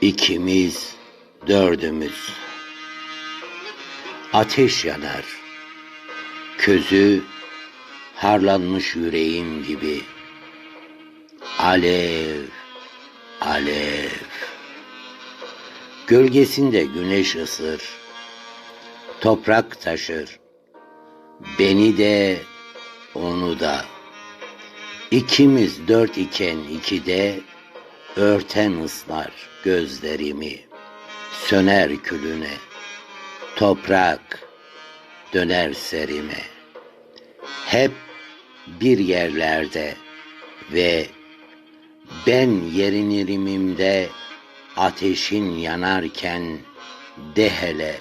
İkimiz, dördümüz. Ateş yanar. Közü harlanmış yüreğim gibi. Alev, alev. Gölgesinde güneş ısır. Toprak taşır. Beni de, onu da. İkimiz dört iken ikide örten ıslar gözlerimi. Söner külüne. Toprak döner serime. Hep bir yerlerde ve ben yerinirimimde ateşin yanarken de hele,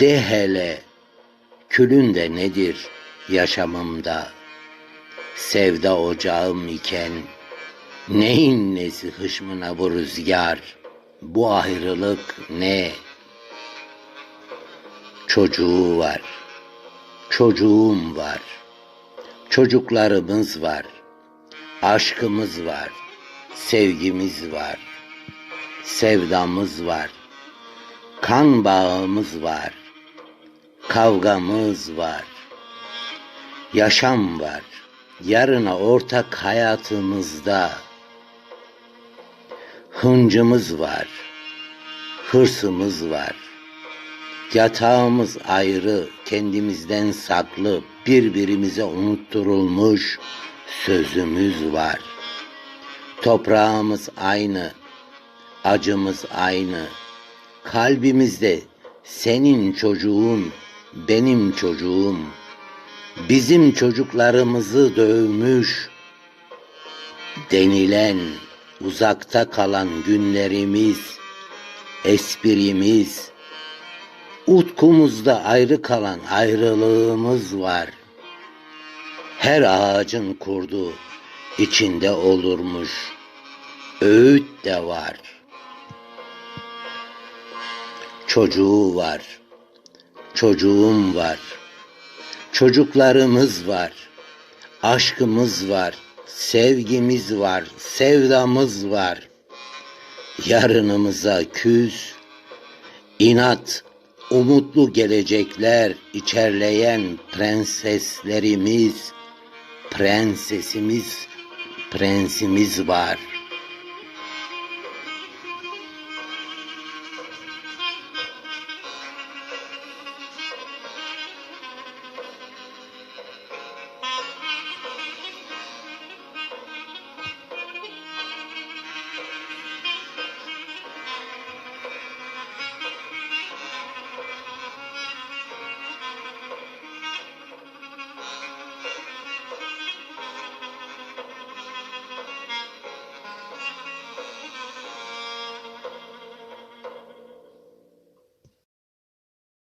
de hele külün de nedir yaşamımda? Sevda ocağım iken neyin nesi hışmına bu rüzgar? Bu ayrılık ne? Çocuğu var, çocuğum var, çocuklarımız var, aşkımız var, sevgimiz var, sevdamız var, kan bağımız var, kavgamız var, yaşam var, yarına ortak hayatımızda hıncımız var, hırsımız var, Yatağımız ayrı, kendimizden saklı, birbirimize unutturulmuş sözümüz var. Toprağımız aynı, acımız aynı. Kalbimizde senin çocuğun, benim çocuğum, bizim çocuklarımızı dövmüş denilen uzakta kalan günlerimiz, esprimiz, Utkumuzda ayrı kalan ayrılığımız var. Her ağacın kurdu içinde olurmuş. Öğüt de var. Çocuğu var. Çocuğum var. Çocuklarımız var. Aşkımız var. Sevgimiz var. Sevdamız var. Yarınımıza küs, inat, umutlu gelecekler içerleyen prenseslerimiz, prensesimiz, prensimiz var.''